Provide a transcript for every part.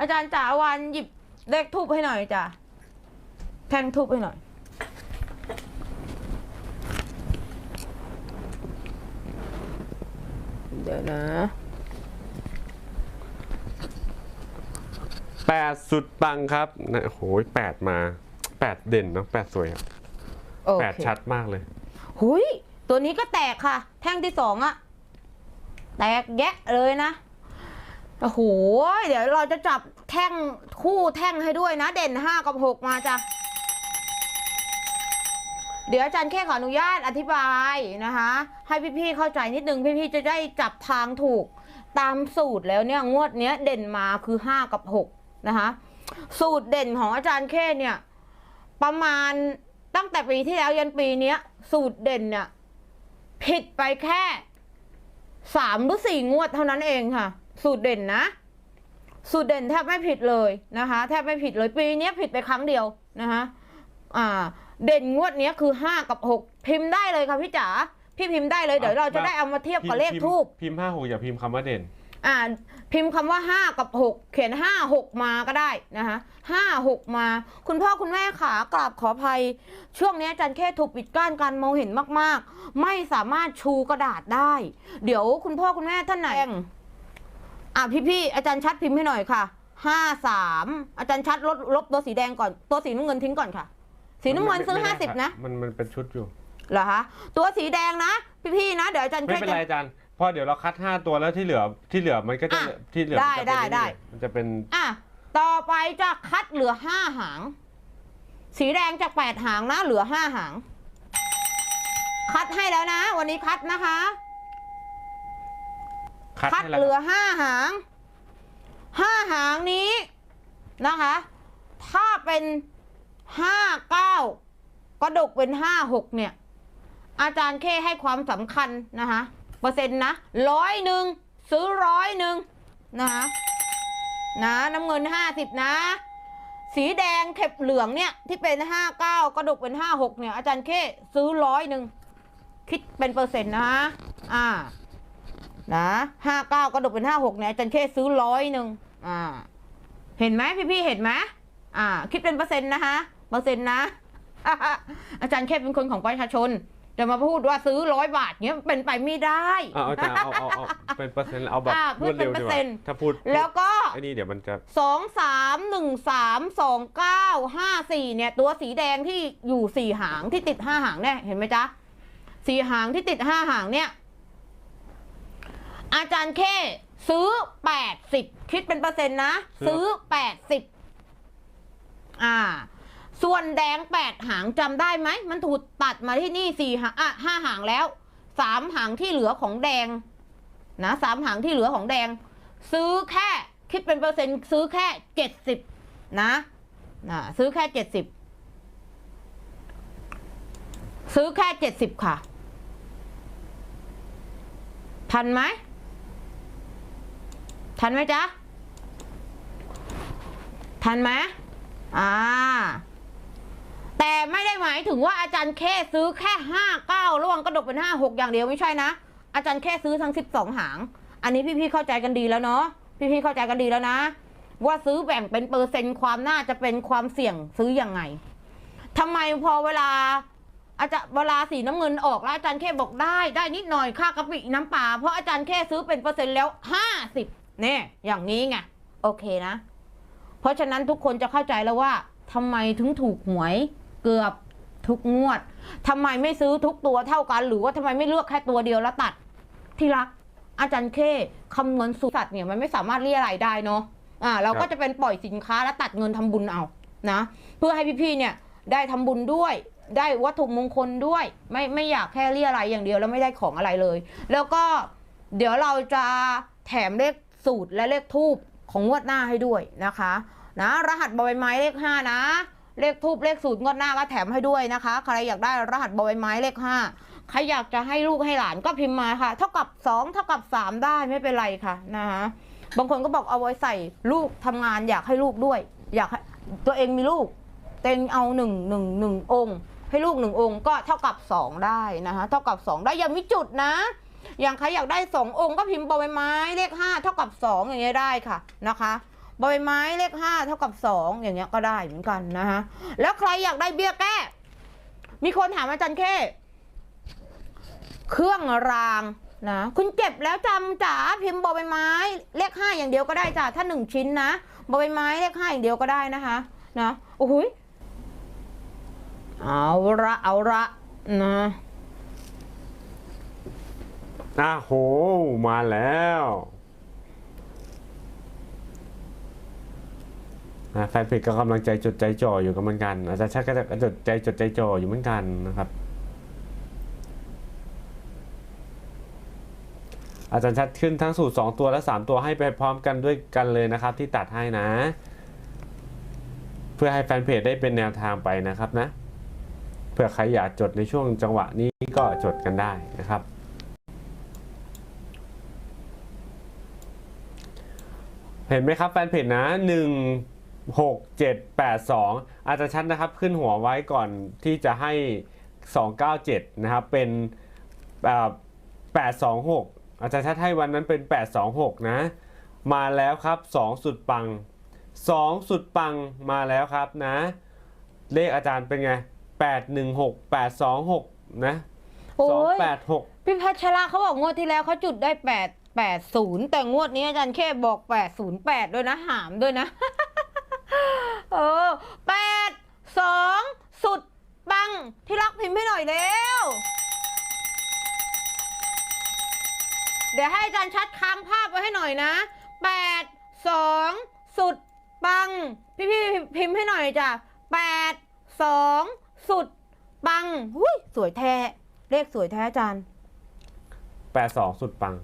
อาจารย์จ๋าวันหยิบเลขทูบให้หน่อยจ้ะแท่งทูบให้หน่อยเดี๋ยวนะแปดสุดปังครับนะโอ้โหแปดมาแปดเด่นเนาะแปดสวยครับโอแปดเคชัดมากเลย หุยตัวนี้ก็แตกค่ะ แท่งที่สองอะแตกแยะเลยนะ โอ้โห เดี๋ยวเราจะจับแท่งคู่แท่งให้ด้วยนะ เด่นห้ากับหกมาจ้ะ เดี๋ยวอาจารย์แค่ขออนุญาตอธิบายนะคะ ให้พี่ๆเข้าใจนิดนึงพี่ๆจะได้จับทางถูกตามสูตรแล้วเนี่ยงวดเนี้ยเด่นมาคือห้ากับหกนะคะสูตรเด่นของอาจารย์แค่เนี่ยประมาณตั้งแต่ปีที่แล้วยันปีเนี้ย สูตรเด่นเนี่ยผิดไปแค่สามหรือสี่งวดเท่านั้นเองค่ะ สูตรเด่นนะ สูตรเด่นแทบไม่ผิดเลยนะคะ แทบไม่ผิดเลยปีเนี้ยผิดไปครั้งเดียวนะคะอ่า เด่นงวดเนี้ยคือห้ากับหกพิมพ์ได้เลยค่ะพี่จ๋าพี่พิมพ์ได้เลยเดี๋ยวเราจะได้เอามาเทียบกับเลขทูบพิมพ์ห้าหกอย่าพิมพ์คำว่าเด่น อ่า พิมพ์คำว่าห้ากับหกเขียนห้าหกมาก็ได้นะคะห้าหกมา คุณพ่อคุณแม่ขากราบขออภัย ช่วงนี้อาจารย์แค่ถูกปิดกั้นการมองเห็นมากๆ ไม่สามารถชูกระดาษได้ เดี๋ยวคุณพ่อคุณแม่ท่านไหน อะพี่ๆอาจารย์ชัดพิมพ์ให้หน่อยค่ะห้าสามอาจารย์ชัดลดลบตัวสีแดงก่อน ตัวสีน้ำเงินทิ้งก่อนค่ะ สีน้ำเงินซื้อไม่ห้าได้สิบครับนะ มันมันเป็นชุดอยู่เหรอคะตัวสีแดงนะ พี่ๆนะเดี๋ยวอาจารย์ไม่แค่เป็นจะไรอาจารย์เพราะเดี๋ยวเราคัดห้าตัวแล้วที่เหลือที่เหลือมันก็จะอะที่เหลือได้มันจะได้เป็นได้มันจะเป็นอะต่อไปจะคัดเหลือห้าหาง สีแดงจากแปดหางนะ เหลือห้าหาง คัดให้แล้วนะ วันนี้คัดนะคะ คัดคัดเหลือห้าหางห้าหางนี้นะคะ ถ้าเป็นห้าเก้ากระดกเป็นห้าหกเนี่ย อาจารย์เคให้ความสำคัญนะคะเปอร์เซ็นต์นะร้อยหนึ่งซื้อร้อยหนึ่งนะคะนะน้ำเงินห้าสิบนะ สีแดงเข็บเหลืองเนี่ย ที่เป็นห้าเก้ากระดกเป็นห้าหกเนี่ย อาจารย์เคซื้อร้อยหนึ่งคิดเป็นเปอร์เซ็นต์นะอ่า นะห้าเก้ากระดกเป็นห้าหกเนี่ยอาจารย์เคซื้อร้อยหนึ่งอ่า เห็นไหมพี่พี่ๆเห็นไหมอ่า คิดเป็นเปอร์เซ็นต์นะคะเปอร์เซ็นต์นะ อาจารย์แค่เป็นคนของประชาชนจะมาพูดว่าซื้อร้อยบาทเนี้ยเป็นไปไม่ได้เอาเอาอาจารย์เอาเอาเอาเป็นเปอร์เซ็นต์เอาแบบอะพูรดวดเร็วเป็นดีเปอกร์เซ็ว่านต์ถ้าพูดแล้วก็ไอ้นี่เดี๋ยวมันจะสองสามหนึ่งสามสองเก้าห้าสี่เนี่ย ตัวสีแดงที่อยู่สี่หางที่ติดห้าหางเนี่ยเห็นไหมจ๊ะสี่หางที่ติดห้าหางเนี่ย อาจารย์แค่ซื้อแปดสิบคิดเป็นเปอร์เซ็นต์นะ ซื้อแปดสิบอ่า ส่วนแดงแปดหางจำได้ไหม มันถูกตัดมาที่นี่สี่หางอะห้าหางแล้ว สามหางที่เหลือของแดง นะสามหางที่เหลือของแดง ซื้อแค่คิดเป็นเปอร์เซ็นต์ ซื้อแค่เจ็ดสิบนะนะซื้อแค่เจ็ดสิบซื้อแค่เจ็ดสิบค่ะ ทันไหม ทันไหมจ๊ะ ทันไหมอ่า แต่ไม่ได้หมายถึงว่าอาจารย์แค่ซื้อแค่ห้าเก้าระหว่างกระดกเป็นห้าหกอย่างเดียวไม่ใช่นะ อาจารย์แค่ซื้อทั้งสิบสองหาง อันนี้พี่ๆเข้าใจกันดีแล้วเนาะ พี่ๆเข้าใจกันดีแล้วนะ ว่าซื้อแบ่งเป็นเปอร์เซ็นต์ความน่าจะเป็นความเสี่ยงซื้ออยังไงทำไมพอเวลาอาจารย์เวลาสีน้ำเงินออกแล้วอาจารย์แค่บอกได้ได้นิดหน่อยค่ากะปิน้ำปลาเพราะอาจารย์แค่ซื้อเป็นเปอร์เซ็นต์แล้วห้าสิบ เนี่ยอย่างนี้ไงโอเคนะ เพราะฉะนั้นทุกคนจะเข้าใจแล้วว่าทำไมถึงถูกหวยเกือบทุกงวดทำไมไม่ซื้อทุกตัวเท่ากัน หรือว่าทำไมไม่เลือกแค่ตัวเดียวแล้วตัด ที่รัก อาจารย์เคคำนวณสูตรสัตว์เนี่ยมันไม่สามารถเรียอะไรายได้เนาะอ่าเราก็จะเป็นปล่อยสินค้าแล้วตัดเงินทำบุญเอานะเพื่อให้พี่ๆเนี่ยได้ทำบุญด้วยได้วัตถุมงคลด้วย ไม่ไม่อยากแค่เรียอะไรอย่างเดียวแล้วไม่ได้ของอะไรเลย แล้วก็เดี๋ยวเราจะแถมเลข สูตรและเลขทูบของงวดหน้าให้ด้วยนะคะนะรหัสบอใบไม้เลขห้านะ เลขทูบเลขสูตรงวดหน้าก็แถมให้ด้วยนะคะ ใครอยากได้รหัสบอใบไม้เลขห้าใครอยากจะให้ลูกให้หลานก็พิมพ์มาค่ะ เท่ากับสองเท่ากับสามได้ไม่เป็นไรค่ะนะคะบางคนก็บอกเอาไว้ใส่ลูกทำงานอยากให้ลูกด้วย อยากตัวเองมีลูกเตัวเองเอาหนึ่งหนึ่งหนึ่งองค์ ให้ลูกหนึ่งองค์ก็เท่ากับสองได้นะคะเท่ากับสองได้ยังมีจุดนะ อย่างใครอยากได้สององค์ก็พิมพ์บอใบไม้เลขห้าเท่ากับสองอย่างเงี้ยได้ค่ะนะคะบอยไม้เลขห้าเท่ากับสองอย่างเงี้ยก็ได้เหมือนกันนะฮะแล้วใครอยากได้เบี้ยแก้ มีคนถามอาจารย์เคเครื่องรางนะคุณเจ็บแล้วจำจ๋าพิมพ์บอใบไม้เลขห้าอย่างเดียวก็ได้จ้ะถ้าหนึ่งชิ้นนะบอใบไม้เลขห้าอย่างเดียวก็ได้นะคะนะโอ้โหยเอาละเอาละนะ อ้าโห มาแล้วอะแฟนเพจก็กำลังใจจดใจจ่ออยู่กันเหมือนกัน อาจารย์ชัดก็จะจดใจจดใจจ่ออยู่เหมือนกันนะครับ อาจารย์ชัดขึ้นทั้งสูตร 2 ตัวและ 3 ตัวให้ไปพร้อมกันด้วยกันเลยนะครับ ที่ตัดให้นะ เพื่อให้แฟนเพจได้เป็นแนวทางไปนะครับนะเผื่อใครอยากจดในช่วงจังหวะนี้ก็จดกันได้นะครับ เห็นไหมครับแฟนเพจนะ 1 6 7 8 2 อาจจะชัดนะครับขึ้นหัวไว้ก่อนที่จะให้ 297 นะครับ เป็น826 อาจารย์ชัดให้วันนั้นเป็น 826 นะ มาแล้วครับ 2 สุดปัง 2 สุดปังมาแล้วครับนะ เลขอาจารย์เป็นไง 816 826 นะโอ้ย286 พี่พัชระเขาบอกงวดที่แล้วเขาจุดได้แปดแปดศูนย์แต่งวดนี้อาจารย์แค่บอกแปดศูนย์แปดด้วยนะหามด้วยนะ เออแปดสองสุดปัง ที่รักพิมพ์ให้หน่อยเร็ว เดี๋ยวให้อาจารย์ชัดค้างภาพไว้ให้หน่อยนะแปดสองสุดปัง พี่พี่พิมพ์ให้หน่อยจ้ะแปดสองสุดปังหุ้ยสวยแท้ เลขสวยแท้อาจารย์ 82 สุดปัง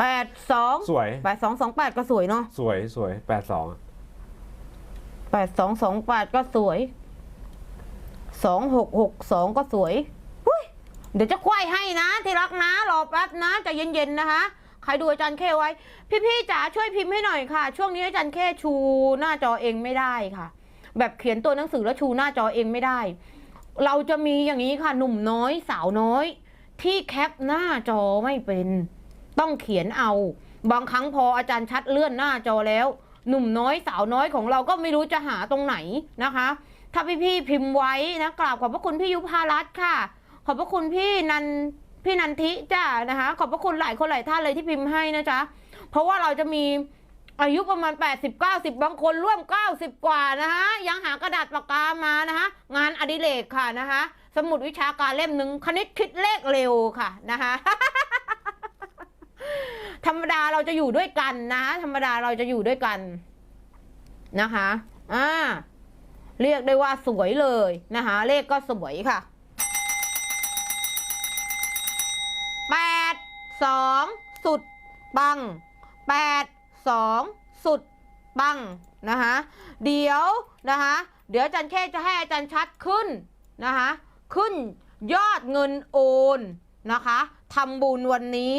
แปดสองสวย แปดสองสองแปดก็สวยเนาะสวยสวย82แปดสองสองแปดก็สวยสองหกหกสองก็สวยหุ้ยเดี๋ยวจะควายให้นะ ที่รักนะ รอแป๊บนะใจะเย็นๆนะคะ ใครดูอาจารย์เคไว้ พี่ๆจ๋าช่วยพิมพ์ให้หน่อยค่ะ ช่วงนี้อาจารย์เคชูหน้าจอเองไม่ได้ค่ะ แบบเขียนตัวหนังสือแล้วชูหน้าจอเองไม่ได้ เราจะมีอย่างนี้ค่ะ หนุ่มน้อยสาวน้อย ที่แคปหน้าจอไม่เป็น ต้องเขียนเอา บางครั้งพออาจารย์ชัดเลื่อนหน้าจอแล้ว หนุ่มน้อยสาวน้อยของเราก็ไม่รู้จะหาตรงไหนนะคะ ถ้าพี่ๆพิมพ์ไว้นะกราบขอบพระคุณพี่ยุพารัตค่ะ ขอบพระคุณพี่นันพี่นันทิจ้านะคะ ขอบพระคุณหลายคนหลายท่านเลยที่พิมพ์ให้นะจ๊ะเพราะว่าเราจะมีอายุประมาณ 80 90 บางคนร่วม 90 กว่านะคะยังหากระดาษปากกามานะคะ งานอดิเรกค่ะนะคะ สมุดวิชาการเล่มหนึ่งคณิตคิดเลขเร็วค่ะนะคะ ธรรมดาเราจะอยู่ด้วยกันนะคะธรรมดาเราจะอยู่ด้วยกันนะคะอ่าเรียกได้ว่าสวยเลยนะคะ เลขก็สวยค่ะแปดสองสุดปังแปดสองสุดปังนะคะเดี๋ยวนะคะเดี๋ยวอาจารย์แค่จะให้อาจารย์ชัดขึ้นนะคะขึ้นยอดเงินโอนนะคะทำบุญวันนี้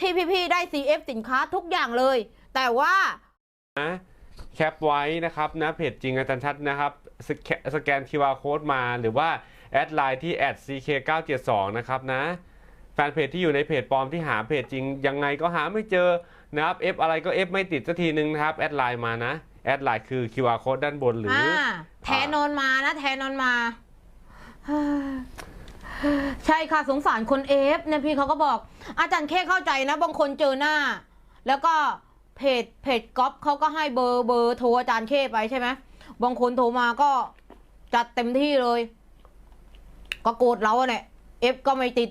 ที่พี่ๆได้ CF สินค้าทุกอย่างเลย แต่ว่านะแคปไว้นะครับนะเพจจริงอาจารย์ชัดนะครับสแกสแกน QR code มาหรือว่า แอดไลน์ที่ @ck972 นะครับนะแฟนเพจที่อยู่ในเพจปลอมที่หาเพจจริงยังไงก็หาไม่เจอนะครับ F อะไรก็ F ไม่ติดสักทีนึงนะครับแอดไลน์มานะแอดไลน์คือ QR code ด้านบนหรืออ่าอแทนอนมานะแทนอนมา ใช่ค่ะสงสารคนเอฟเนี่ยพี่เขาก็บอก อาจารย์แค่เข้าใจนะบางคนเจอหน้า แล้วก็เพจเพจก๊อปเขาก็ให้เบอร์เบอร์โทรอาจารย์เคไปใช่ไหมบางคนโทรมาก็จัดเต็มที่เลย ก็โกรธเราเนี่ยเอฟก็ไม่ติด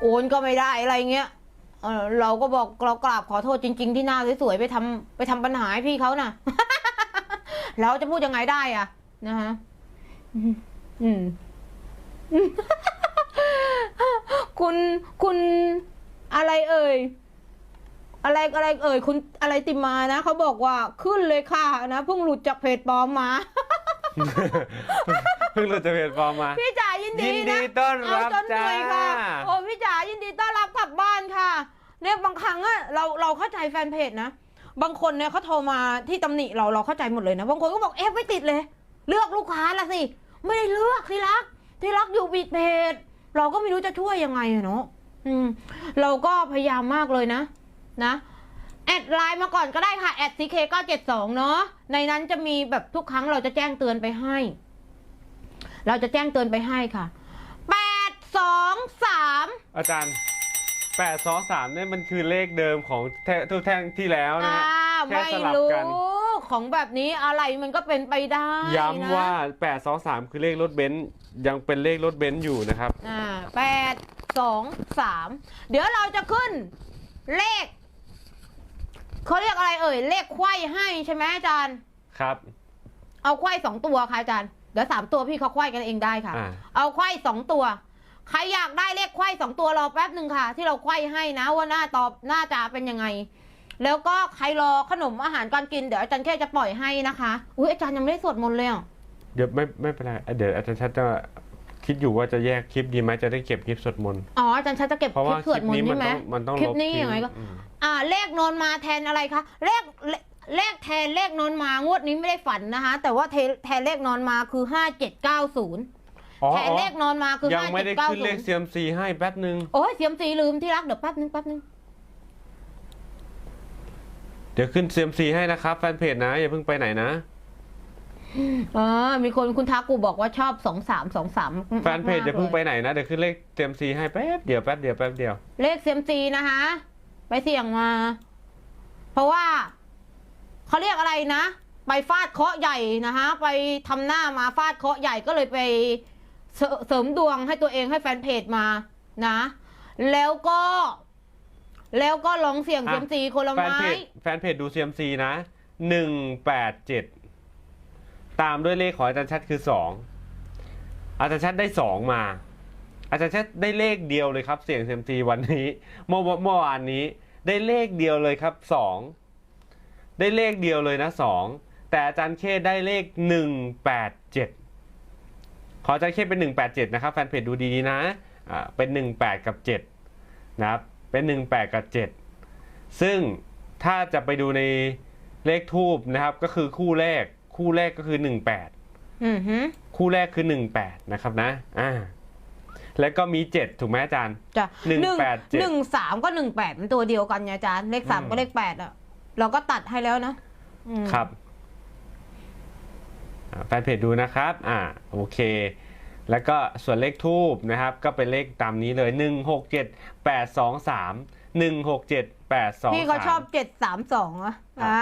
โอนก็ไม่ได้อะไรเงี้ยเราก็บอกเรากราบขอโทษจริง ๆ ที่หน้าสวยๆไปทำไปทำปัญหาให้พี่เขาน่ะ เราจะพูดยังไงได้อะนะฮะ อือืม คุณคุณอะไรเอ่ยอะไรอะไรเอ่ยคุณอะไรติมานะเขาบอกว่าขึ้นเลยค่ะนะเพิ่งหลุดจากเพจปลอมมาเพิ่งเราจะเพจปลอมมาพี่จ๋ายินดียินดีนะต้อนรับเอาจนเหนื่อยค่ะจ้าโอ้พี่จ๋ายินดีต้อนรับกลับบ้านค่ะ เนี่ยบางครั้งอะเราเราเข้าใจแฟนเพจนะบางคนเนี่ยเขาโทรมาที่ตำหนิเราเราเข้าใจหมดเลยนะบางคนก็บอกเอฟไม่ติดเลย เลือกลูกค้าละสิไม่ได้เลือกที่รัก ที่รักอยู่ปิดเพจเราก็ไม่รู้จะช่วยยังไงอะเนาะอืมเราก็พยายามมากเลยนะ นะแอดไลน์มาก่อนก็ได้ค่ะแอด ck972 เนาะในนั้นจะมีแบบทุกครั้งเราจะแจ้งเตือนไปให้ เราจะแจ้งเตือนไปให้ค่ะแปดสองสามอาจารย์แปดสองสามเนี่ยมันคือเลขเดิมของแท่ทุกแท่งที่แล้วนะอ่าฮะแค่ไม่สลับรู้กันของแบบนี้อะไรมันก็เป็นไปได้ย้ำนะว่าแปดสองสามคือเลขรถเบนซ์ ยังเป็นเลขรถเบนซ์อยู่นะครับ อ่าแปดสองสามเดี๋ยวเราจะขึ้นเลขเขาเรียกอะไรเอ่ย เลขไขว้ให้ใช่ไหมอาจารย์ ครับ เอาไขว้สองตัวค่ะอาจารย์เดี๋ยวสามตัวพี่เขาไขว้กันเองได้ค่ะ อ่า เอาไขว้สองตัว ใครอยากได้เลขไขว้สองตัวรอแป๊บหนึ่งค่ะ ที่เราไขว้ให้นะว่าหน้าตอบหน้าจะเป็นยังไง แล้วก็ใครรอขนมอาหารการกินเดี๋ยวอาจารย์แค่จะปล่อยให้นะคะ อุ้ยอาจารย์ยังไม่ได้สวดมนต์เลยอะ เดี๋ยวไม่ไม่เป็นไรเดี๋ยวอาจารย์ชัดจะคิดอยู่ว่าจะแยกคลิปดีไหมจะได้เก็บคลิปสวดมนต์อ๋ออาจารย์ชัดจะเก็บเพราะคลิว่าปคสวลิดปมนนี้ต์มัใช่นไหมต้องมันต้องคลิลปบนี้ทิ้ยังไงก็อืมอ่าเลขนอนมาแทนอะไรคะเลขเลขเลขแทนเลขนอนมางวดนี้ไม่ได้ฝันนะคะ แต่ว่าเทแทนเลขนอนมาคือห้าเจ็ดเก้าศูนย์อ๋อแทนอ๋อเลขนอนมาคือยังห้าไม่เจ็ได้ดเก้าขึ้นศูเลนขย์เซียมซีให้แป๊บนึง โอ้ยเสียมสีลืมที่รักเดี๋ยวแป๊บนึงแป๊บนึงเดี๋ยวขึ้นเซียมซีให้นะครับ แฟนเพจนะ อย่าเพิ่งไปไหนนะ เออ มีคนคุณทากูบอกว่าชอบสองสามสองสามแฟนเพจอย่าเพิ่งไปไหนนะ เดี๋ยวขึ้นเลขเซียมซีให้แป๊บเดียวแป๊บเดียวแป๊บเดียว เลขเซียมซีนะคะ ไปเสี่ยงมา เพราะว่าเขาเรียกอะไรนะ ไปฟาดเคราะห์ใหญ่นะคะ ไปทำหน้ามาฟาดเคราะห์ใหญ่ก็เลยไปเสเสริมดวงให้ตัวเองให้แฟนเพจมานะ แล้วก็ แล้วก็ลองเสี่ยงอะเซียมซีคนละแฟนไม้ เพจแฟนเพจดูเซียมซีนะหนึ่งแปดเจ็ด ตามด้วยเลขของอาจารย์ชัดคือสองอาจารย์ชัดได้สองมา อาจารย์ชัดได้เลขเดียวเลยครับ เสี่ยงเซมซีวันนี้เมื่อเมื่อวานนี้ได้เลขเดียวเลยครับสองได้เลขเดียวเลยนะสองแต่อาจารย์เคได้เลขหนึ่งแปดเจ็ดขออาจารย์เคเป็นหนึ่งแปดเจ็ดนะครับแฟนเพจดูดีๆนะ อ่า เป็นหนึ่งแปดกับเจ็ดนะครับ เป็นหนึ่งแปดกับเจ็ดซึ่งถ้าจะไปดูในเลขทูบนะครับ ก็คือคู่แรก คู่แรกก็คือ18อือหือคู่แรกคือ18นะครับนะ อ่า แล้วก็มี7ถูกไหมอาจารย์จ้ะหนึ่งหนึ่งแปดเจ็ดหนึ่งสามก็หนึ่งแปดมันตัวเดียวกันไงอาจารย์เลขสามอืมก็เลขแปดอะ เราก็ตัดให้แล้วนะอืมครับอ่าแฟนเพจดูนะครับ อ่า โอเค แล้วก็ส่วนเลขทูบนะครับ ก็เป็นเลขตามนี้เลย1 6 7 8 2 3 1 6 7 8 2 3พี่เขาชอบเจ็ดสามสองอะอ่า